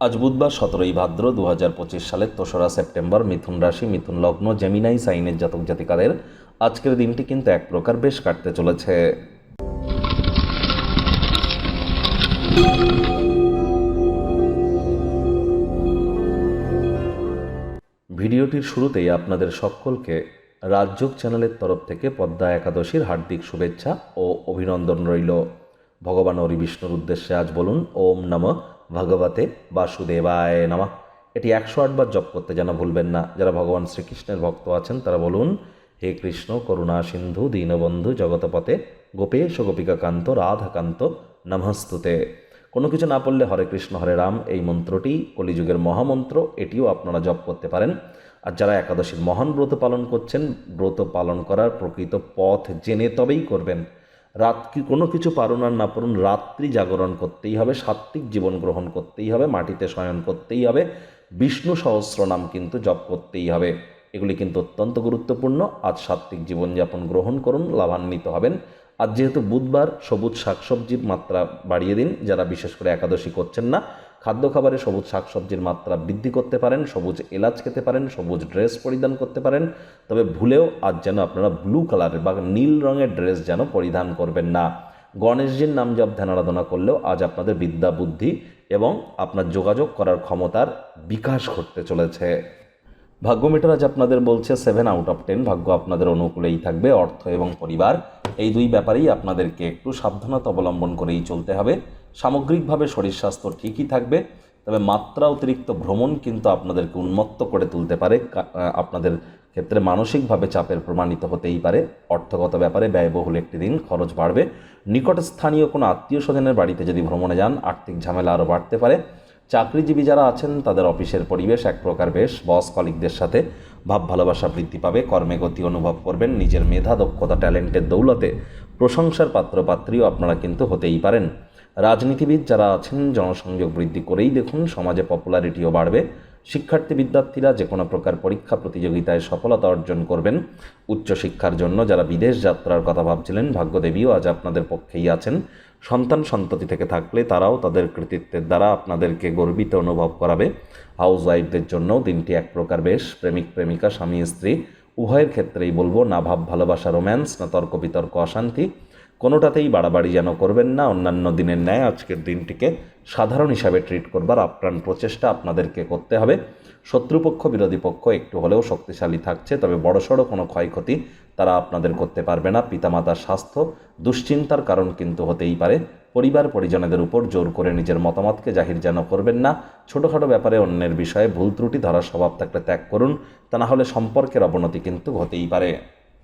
আজ বুধবার সতেরোই ভাদ্র দু হাজার পঁচিশ সালের দোসরা সেপ্টেম্বর মিথুন রাশি, মিথুন লগ্ন জেমিনাই সাইনের জাতক জাতিকাদের আজকের দিনটি কিন্তু এক প্রকার বেশ কাটতে চলেছে। ভিডিওটির শুরুতেই আপনাদের সকলকে রাজযোগ চ্যানেলের তরফ থেকে পদ্মা একাদশীর হার্দিক শুভেচ্ছা ও অভিনন্দন রইল। ভগবান হরি বিষ্ণুর উদ্দেশ্যে আজ বলুন, ওম নম ভগবতে বাসুদেবায় নমঃ। এটি একশো আটবার জপ করতে যেন ভুলবেন না। যারা ভগবান শ্রীকৃষ্ণের ভক্ত আছেন, তারা বলুন, হে কৃষ্ণ, করুণা সিন্ধু, দীনবন্ধু, জগতপথে, গোপেশ গোপিকাকান্ত, রাধাকান্ত, নমস্তুতে। কোনো কিছু না পড়লে হরে কৃষ্ণ, হরে রাম এই মন্ত্রটি কলিযুগের মহামন্ত্র, এটিও আপনারা জপ করতে পারেন। আর যারা একাদশীর মহান ব্রত পালন করছেন, ব্রত পালন করার প্রকৃত পথ জেনে তবেই করবেন। রাত কি কোনো কিছু পারুন আর না পারুন, রাত্রি জাগরণ করতেই হবে, সাত্ত্বিক জীবন গ্রহণ করতেই হবে, মাটিতে শয়ন করতেই হবে, বিষ্ণু সহস্র নাম কিন্তু জপ করতেই হবে। এগুলি কিন্তু অত্যন্ত গুরুত্বপূর্ণ। আজ সাত্ত্বিক জীবনযাপন গ্রহণ করুন, লাভান্বিত হবেন। আর যেহেতু বুধবার, সবুজ শাকসবজির মাত্রা বাড়িয়ে দিন, যারা বিশেষ করে একাদশী করছেন না খাদ্য খাবারে সবুজ শাকসবজির মাত্রা বৃদ্ধি করতে পারেন, সবুজ এলাচ খেতে পারেন, সবুজ ড্রেস পরিধান করতে পারেন। তবে ভুলেও আজ যেন আপনারা ব্লু কালারের বা নীল রঙের ড্রেস যেন পরিধান করবেন না। গণেশজির নাম জপ, ধ্যান আরাধনা করলেও আজ আপনাদের বিদ্যা, বুদ্ধি এবং আপনার যোগাযোগ করার ক্ষমতার বিকাশ ঘটতে চলেছে। ভাগ্য মিটার আজ আপনাদের বলছে সেভেন আউট অফ টেন ভাগ্য আপনাদের অনুকূলেই থাকবে অর্থ এবং পরিবার। এই দুই ব্যাপারেই আপনাদেরকে একটু সাবধানতা অবলম্বন করেই চলতে হবে। সামগ্রিকভাবে শরীর স্বাস্থ্য ঠিকই থাকবে, তবে মাত্রা অতিরিক্ত ভ্রমণ কিন্তু আপনাদেরকে উন্মত্ত করে তুলতে পারে। আপনাদের ক্ষেত্রে মানসিকভাবে চাপের প্রমাণিত হতেই পারে। অর্থগত ব্যাপারে ব্যয়বহুল একটি দিন, খরচ বাড়বে। নিকট স্থানীয় কোনো আত্মীয় স্বজনের বাড়িতে যদি ভ্রমণে যান, আর্থিক ঝামেলা আরও বাড়তে পারে। চাকরিজীবী যারা আছেন, তাদের অফিসের পরিবেশ এক প্রকার বেশ। বস কলিকদের সাথে ভাব, ভালোবাসা বৃদ্ধি পাবে, কর্মে গতি অনুভব করবেন, নিজের মেধা, দক্ষতা, ট্যালেন্টের দৌলতে প্রশংসার পাত্রপাত্রীও আপনারা কিন্তু হতেই পারেন। রাজনীতিবিদ যারা আছেন, জনসংযোগ বৃদ্ধি করেই দেখুন সমাজে পপুলারিটিও বাড়বে। শিক্ষার্থী বিদ্যার্থীরা যে কোনো প্রকার পরীক্ষা প্রতিযোগিতায় সফলতা অর্জন করবেন। উচ্চশিক্ষার জন্য যারা বিদেশ যাত্রার কথা ভাবছিলেন, ভাগ্যদেবীও আজ আপনাদের পক্ষেই আছেন। সন্তান সন্ততি থেকে থাকলে তারাও তাদের কৃতিত্বের দ্বারা আপনাদেরকে গর্বিত অনুভব করাবে। হাউস ওয়াইফদের জন্যও দিনটি এক প্রকার বেশ। প্রেমিক, প্রেমিকা, স্বামী, স্ত্রী, উভয়ের ক্ষেত্রেই বলব, না ভাব, ভালোবাসা, রোম্যান্স, না তর্ক বিতর্ক অশান্তি। কোনোটাতেই বাড়াবাড়ি যেন করবেন না। অন্যান্য দিনের ন্যায় আজকের দিনটিকে সাধারণ হিসাবে ট্রিট করবার আপ্রাণ প্রচেষ্টা আপনাদেরকে করতে হবে। শত্রুপক্ষ, বিরোধী পক্ষ একটু হলেও শক্তিশালী থাকছে, তবে বড়সড় কোনো ক্ষয়ক্ষতি তারা আপনাদের করতে পারবে না। পিতামাতার স্বাস্থ্য দুশ্চিন্তার কারণ কিন্তু হতেই পারে। পরিবার, পরিজনেদের উপর জোর করে নিজের মতামতকে জাহির যেন করবেন না। ছোটোখাটো ব্যাপারে অন্যের বিষয়ে ভুল ত্রুটি ধরার স্বভাব থাকলে ত্যাগ করুন। তা না হলে সম্পর্কের অবনতি কিন্তু হতেই পারে।